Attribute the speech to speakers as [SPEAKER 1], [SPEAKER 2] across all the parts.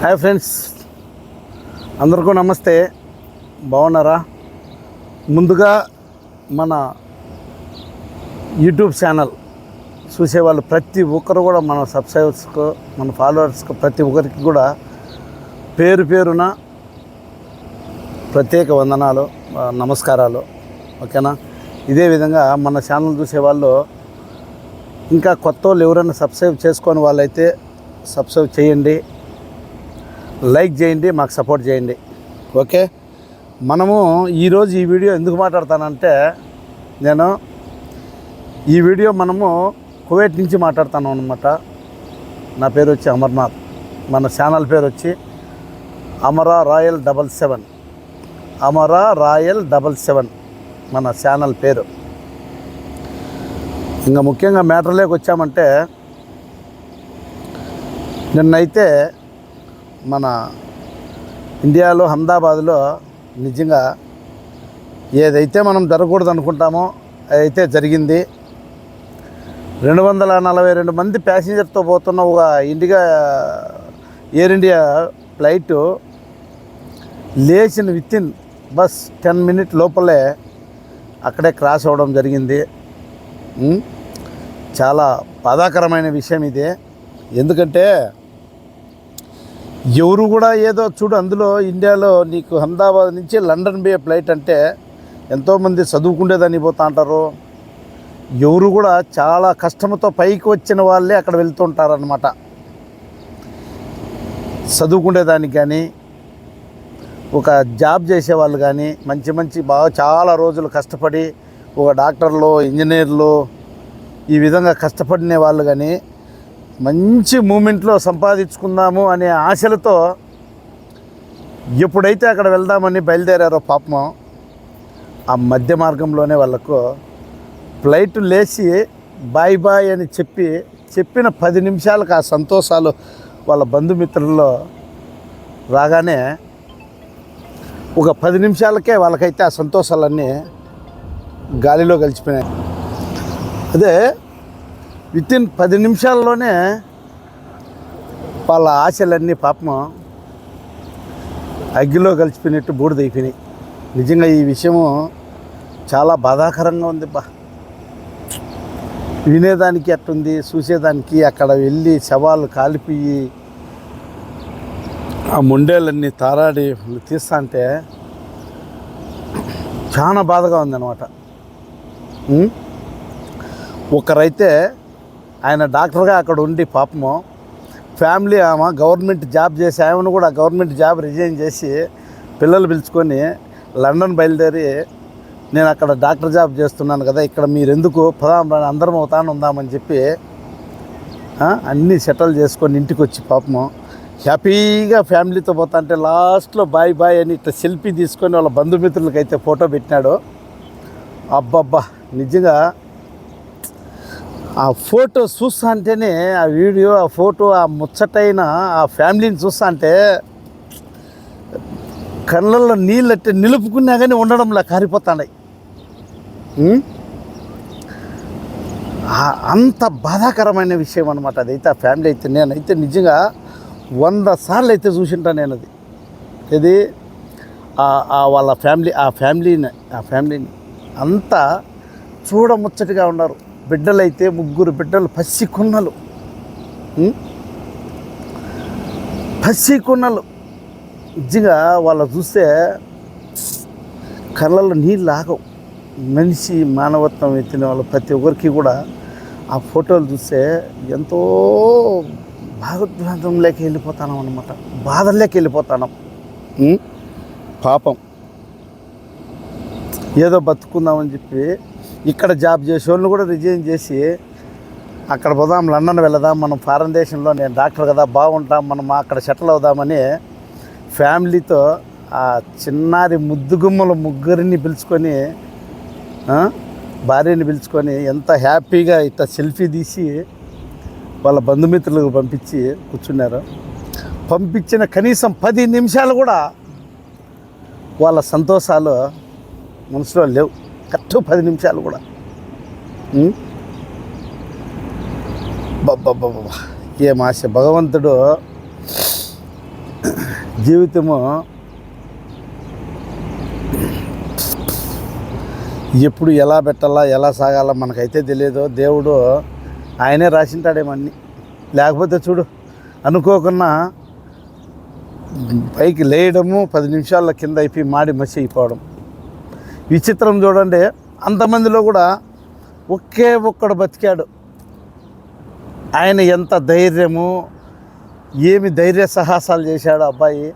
[SPEAKER 1] Hi friends. అందరికీ నమస్తే. బాగున్నారా? ముందుగా మన యూట్యూబ్ ఛానల్ చూసేవాళ్ళు ప్రతి ఒక్కరు కూడా మన సబ్స్క్రైబర్స్కు మన ఫాలోవర్స్కు ప్రతి ఒక్కరికి కూడా పేరు పేరున ప్రత్యేక వందనాలు నమస్కారాలు. ఓకేనా? ఇదే విధంగా మన ఛానల్ చూసేవాళ్ళు ఇంకా కొత్త వాళ్ళు ఎవరైనా సబ్స్క్రైబ్ చేసుకొని వాళ్ళైతే సబ్స్క్రైబ్ చేయండి. లైక్ చేయండి మాకు సపోర్ట్ చేయండి. ఓకే? మనము ఈరోజు ఈ వీడియో ఎందుకు మాట్లాడతానంటే నేను ఈ వీడియో మనము కువైట్ నుంచి మాట్లాడతాను అనమాట నా పేరు వచ్చి అమర్నాథ్. మన ఛానల్ పేరు వచ్చి Amara royal double seven. Amara royal double seven మన ఛానల్ పేరు. ఇంకా ముఖ్యంగా మ్యాటర్లోకి వచ్చామంటే నిన్నైతే మన ఇండియాలో అహ్మదాబాద్లో నిజంగా ఏదైతే మనం జరగకూడదు అనుకుంటామో అయితే జరిగింది రెండు వందల నలభై రెండు మంది ప్యాసింజర్తో పోతున్న ఒక ఇండియా ఎయిర్ ఇండియా ఫ్లైట్ లేచిన విత్ ఇన్ బస్ టెన్ మినిట్ లోపలే అక్కడే క్రాస్ అవ్వడం జరిగింది. చాలా బాధాకరమైన విషయం ఇది. ఎందుకంటే ఎవరు కూడా ఏదో చూడు అందులో ఇండియాలో నీకు అహ్మదాబాద్ నుంచి లండన్ బే ఫ్లైట్ అంటే ఎంతోమంది చదువుకుండేదాన్ని పోతా అంటారు. ఎవరు కూడా చాలా కష్టంతో పైకి వచ్చిన వాళ్ళే అక్కడ వెళ్తుంటారనమాట చదువుకునేదానికి కానీ ఒక జాబ్ చేసేవాళ్ళు కానీ మంచి మంచి బాగా చాలా రోజులు కష్టపడి ఒక డాక్టర్లు ఇంజనీర్లు ఈ విధంగా కష్టపడిన వాళ్ళు కానీ మంచి మూమెంట్లో సంపాదించుకుందాము అనే ఆశలతో ఎప్పుడైతే అక్కడ వెళ్దామని బయలుదేరారో పాపం ఆ మధ్య మార్గంలోనే వాళ్ళకు ఫ్లైట్ లేచి బాయ్ బాయ్ అని చెప్పి చెప్పిన పది నిమిషాలకు ఆ సంతోషాలు వాళ్ళ బంధుమిత్రుల్లో రాగానే ఒక పది నిమిషాలకే వాళ్ళకైతే ఆ సంతోషాలన్నీ గాలిలో కలిసిపోయినాయి అదే విత్ ఇన్ పది నిమిషాల్లోనే వాళ్ళ ఆశలన్నీ పాపం అగ్గిలో కలిసిపోయినట్టు బూడిదైపోయినాయి నిజంగా ఈ విషయము చాలా బాధాకరంగా ఉంది బా వినేదానికి అట్టుంది చూసేదానికి అక్కడ వెళ్ళి శవాలు కాలిపోయి ఆ ముండేలన్నీ తారాడి తీస్తా అంటే చాలా బాధగా ఉందన్నమాట. ఒకరైతే ఆయన డాక్టర్గా అక్కడ ఉండి పాపము ఫ్యామిలీ ఆమె గవర్నమెంట్ జాబ్ చేసి ఆమెను కూడా గవర్నమెంట్ జాబ్ రిజైన్ చేసి పిల్లలు పిలుచుకొని లండన్ బయలుదేరి నేను అక్కడ డాక్టర్ జాబ్ చేస్తున్నాను కదా ఇక్కడ మీరు ఎందుకు పదాం రా, అందరం అవుతాను ఉందామని చెప్పి అన్నీ సెటిల్ చేసుకొని ఇంటికి వచ్చి పాపము హ్యాపీగా ఫ్యామిలీతో పోతా అంటే లాస్ట్లో బాయ్ బాయ్ అని ఇట్లా సెల్ఫీ తీసుకొని వాళ్ళ బంధుమిత్రులకైతే ఫోటో పెట్టినాడు. అబ్బబ్బా నిజంగా ఆ ఫోటో చూస్తా అంటేనే ఆ వీడియో ఆ ఫోటో ఆ ముచ్చటైన ఆ ఫ్యామిలీని చూస్తా అంటే కళ్ళల్లో నీళ్ళట్టి నిలుపుకున్నా కానీ ఉండడంలా కారిపోతున్నాయి అంత బాధాకరమైన విషయం అనమాట అదైతే ఆ ఫ్యామిలీ అయితే నేనైతే నిజంగా వంద సార్లు అయితే చూసింటా నేను అది ఇది ఆ వాళ్ళ ఫ్యామిలీ ఆ ఫ్యామిలీని ఆ ఫ్యామిలీని అంతా చూడముచ్చటగా ఉన్నారు. బిడ్డలైతే ముగ్గురు బిడ్డలు పసి కున్నలు. పసి కున్నలు. నిజంగా వాళ్ళ చూస్తే కళ్ళల్లో నీళ్ళు ఆగవు మనిషి మానవత్వం ఎత్తిన వాళ్ళు ప్రతి ఒక్కరికి కూడా ఆ ఫోటోలు చూస్తే ఎంతో భాగోద్వేగంలోకి వెళ్ళిపోతాం అనమాట బాధల్లోకి వెళ్ళిపోతాం పాపం. ఏదో బతుకుందామని చెప్పి ఇక్కడ జాబ్ చేసేవాళ్ళని కూడా రిజైన్ చేసి అక్కడ పోదాం లండన్ వెళదాం మనం ఫారెన్ దేశంలో నేను డాక్టర్ కదా బాగుంటాం మనం అక్కడ సెటిల్ అవుదామని ఫ్యామిలీతో ఆ చిన్నారి ముద్దుగుమ్మల ముగ్గురిని పిలుచుకొని భార్యని పిలుచుకొని ఎంత హ్యాపీగా ఇట్లా సెల్ఫీ తీసి వాళ్ళ బంధుమిత్రులకు పంపించి కూర్చున్నారు. పంపించిన కనీసం పది నిమిషాలు కూడా వాళ్ళ సంతోషాలు మనసులో లేవు. కరెక్ట్ పది నిమిషాలు కూడా. బాబా బబ్బబ్బబ్బబ్బా. ఏం ఆశ భగవంతుడు జీవితము ఎప్పుడు ఎలా పెట్టాలా ఎలా సాగాలా మనకైతే తెలియదు. దేవుడు ఆయనే రాసింటాడేమన్నీ లేకపోతే చూడు అనుకోకుండా పైకి లేయడము పది నిమిషాల కింద అయిపోయి మాడి మసి అయిపోవడం. విచిత్రం చూడండి. అంతమందిలో కూడా ఒకే ఒక్కడు బతికాడు. ఆయన ఎంత ధైర్యము ఏమి ధైర్య సాహసాలు చేశాడు అబ్బాయి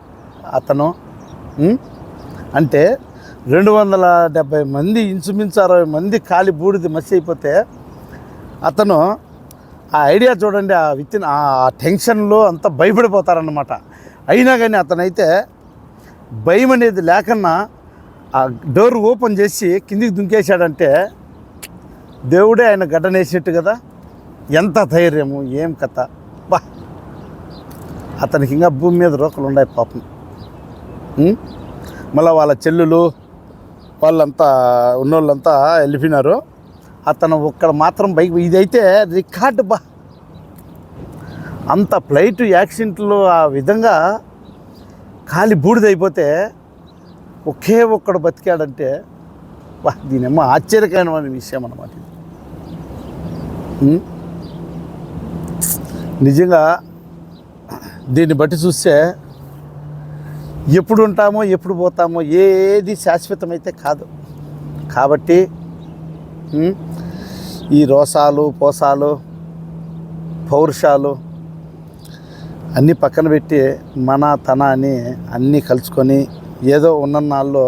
[SPEAKER 1] అతను అంటే రెండు వందల డెబ్భై మంది ఇంచుమించు అరవై మంది కాలి బూడిది మసి అయిపోతే అతను ఆ ఐడియా చూడండి ఆ విత్ ఆ టెన్షన్లో అంతా భయపడిపోతారన్నమాట. అయినా కానీ అతనైతే భయం అనేది లేకన్నా ఆ డోర్ ఓపెన్ చేసి కిందికి దుంకేశాడంటే దేవుడే ఆయన గడ్డనేసినట్టు కదా. ఎంత ధైర్యము ఏం కథ. బా. అతనికి ఇంకా భూమి మీద రోకలు ఉన్నాయి పాపం. మళ్ళీ వాళ్ళ చెల్లులు వాళ్ళంతా ఉన్నోళ్ళంతా వెళ్ళిపోయినారు. అతను ఒక్కడ మాత్రం బైక్ ఇదైతే రికార్డు బా. అంత ఫ్లైట్ యాక్సిడెంట్లు ఆ విధంగా ఖాళీ బూడిదైపోతే ఒకే ఒక్కడు బతికాడంటే వా దీనేమో ఆశ్చర్యకరమైన విషయం అన్నమాట ఇది. నిజంగా దీన్ని బట్టి చూస్తే ఎప్పుడు ఉంటామో ఎప్పుడు పోతామో ఏది శాశ్వతమైతే కాదు కాబట్టి ఈ రోసాలు పోసాలు పౌరుషాలు అన్నీ పక్కన పెట్టి మన తన అని అన్నీ కలుసుకొని ఏదో ఉన్న నాళ్ళలో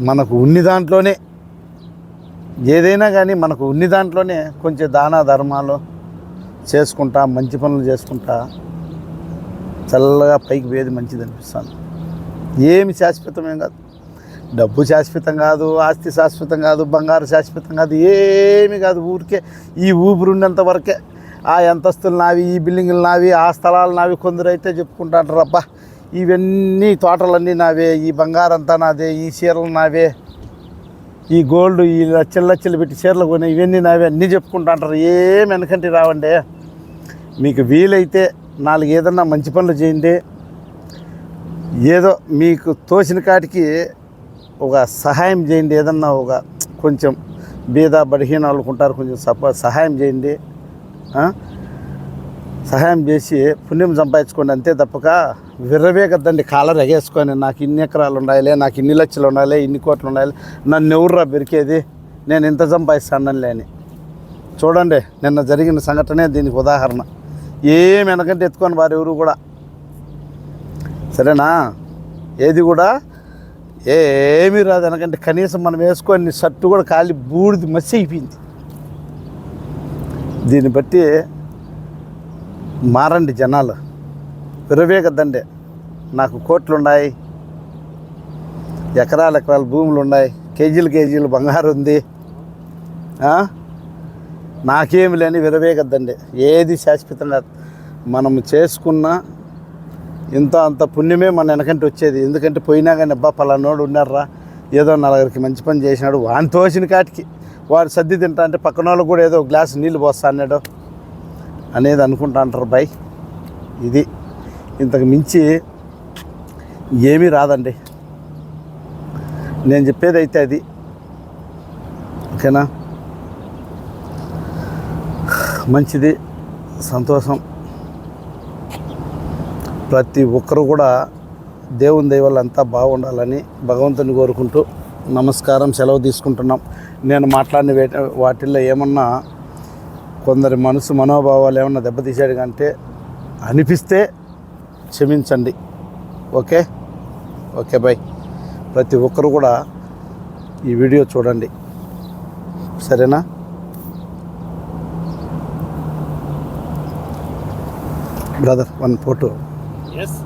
[SPEAKER 1] మనకు ఉన్ని దాంట్లోనే ఏదైనా కానీ మనకు ఉన్ని దాంట్లోనే కొంచెం దాన ధర్మాలు చేసుకుంటా మంచి పనులు చేసుకుంటా చల్లగా పైకి వేది మంచిది అనిపిస్తాను ఏమి శాశ్వతమేం కాదు. డబ్బు శాశ్వతం కాదు ఆస్తి శాశ్వతం కాదు బంగారు శాశ్వతం కాదు ఏమి కాదు ఊరికే. ఈ ఊపిరి ఉన్నంత వరకే ఆ అంతస్తులు నావి ఈ బిల్డింగులు నావి ఆ స్థలాలు నావి కొందరు అయితే చెప్పుకుంటాంటారు రబ్బా ఇవన్నీ తోటలన్నీ నావే ఈ బంగారంతా నాదే ఈ చీరలు నావే ఈ గోల్డ్ ఈ లచ్చలు లచ్చలు పెట్టి చీరలు కొని ఇవన్నీ నావే అన్నీ చెప్పుకుంటాంటారు. ఏం వెనకంటి రావండి. మీకు వీలైతే నాలుగు ఏదన్నా మంచి పనులు చేయండి. ఏదో మీకు తోచిన కాటికి ఒక సహాయం చేయండి. ఏదన్నా ఒక కొంచెం బీద బలహీన ఉంటారు కొంచెం సపో సహాయం చేయండి. సహాయం చేసి పుణ్యం సంపాదించుకోండి అంతే తప్పక. విర్రవేగద్దండి కాలర్ ఎగేసుకొని నాకు ఇన్ని ఎకరాలు ఉండాలి నాకు ఇన్ని లక్షలు ఉండాలి ఇన్ని కోట్లు ఉండాలి నన్ను ఎవర్రా బెరికేది? నేను ఇంత సంపాదిస్తాను లేని. చూడండి నిన్న జరిగిన సంఘటనే దీనికి ఉదాహరణ. ఏం వెనకంటే ఎత్తుకొని వారు ఎవరు కూడా? సరేనా? ఏది కూడా? ఏమీ రాదు వెనకంటే. కనీసం మనం వేసుకొని షర్టు కూడా కాలి బూడిది మసి అయిపోయింది. దీన్ని బట్టి మారండి జనాలు. విరవేగద్దండి నాకు కోట్లున్నాయి. ఎకరాల ఎకరాలు ఎకరాల భూములు ఉన్నాయి కేజీలు కేజీలు బంగారు ఉంది నాకేమి లేని విరవేగద్దండి. ఏది శాశ్వతంగా మనం చేసుకున్న ఇంత అంత పుణ్యమే మన వెనకంటే వచ్చేది. ఎందుకంటే పోయినా కానీ అబ్బా పలానోడు ఉన్నారా ఏదో నలుగురికి మంచి పని చేసినాడు. వాని తోసిన కాటికి వాడు సర్ది తింటా అంటే పక్కన వాళ్ళకు కూడా ఏదో గ్లాస్ నీళ్ళు పోస్తా అన్నాడు. అనేది అనుకుంటా అంటారు బాయ్. ఇది. ఇంతకు మించి ఏమీ రాదండి. నేను చెప్పేది అయితే అది. ఓకేనా? మంచిది సంతోషం. ప్రతి ఒక్కరు కూడా దేవుని దయవల్ల అంతా బాగుండాలని భగవంతుని కోరుకుంటూ నమస్కారం సెలవు తీసుకుంటున్నాం. నేను మాట్లాడిన వేట వాటిల్లో ఏమన్నా కొందరి మనసు మనోభావాలు ఏమన్నా దెబ్బతీసాడు కంటే అనిపిస్తే క్షమించండి. ఓకే? ఓకే బాయ్ ప్రతి ఒక్కరు కూడా ఈ వీడియో చూడండి. సరేనా? Brother one photo
[SPEAKER 2] yes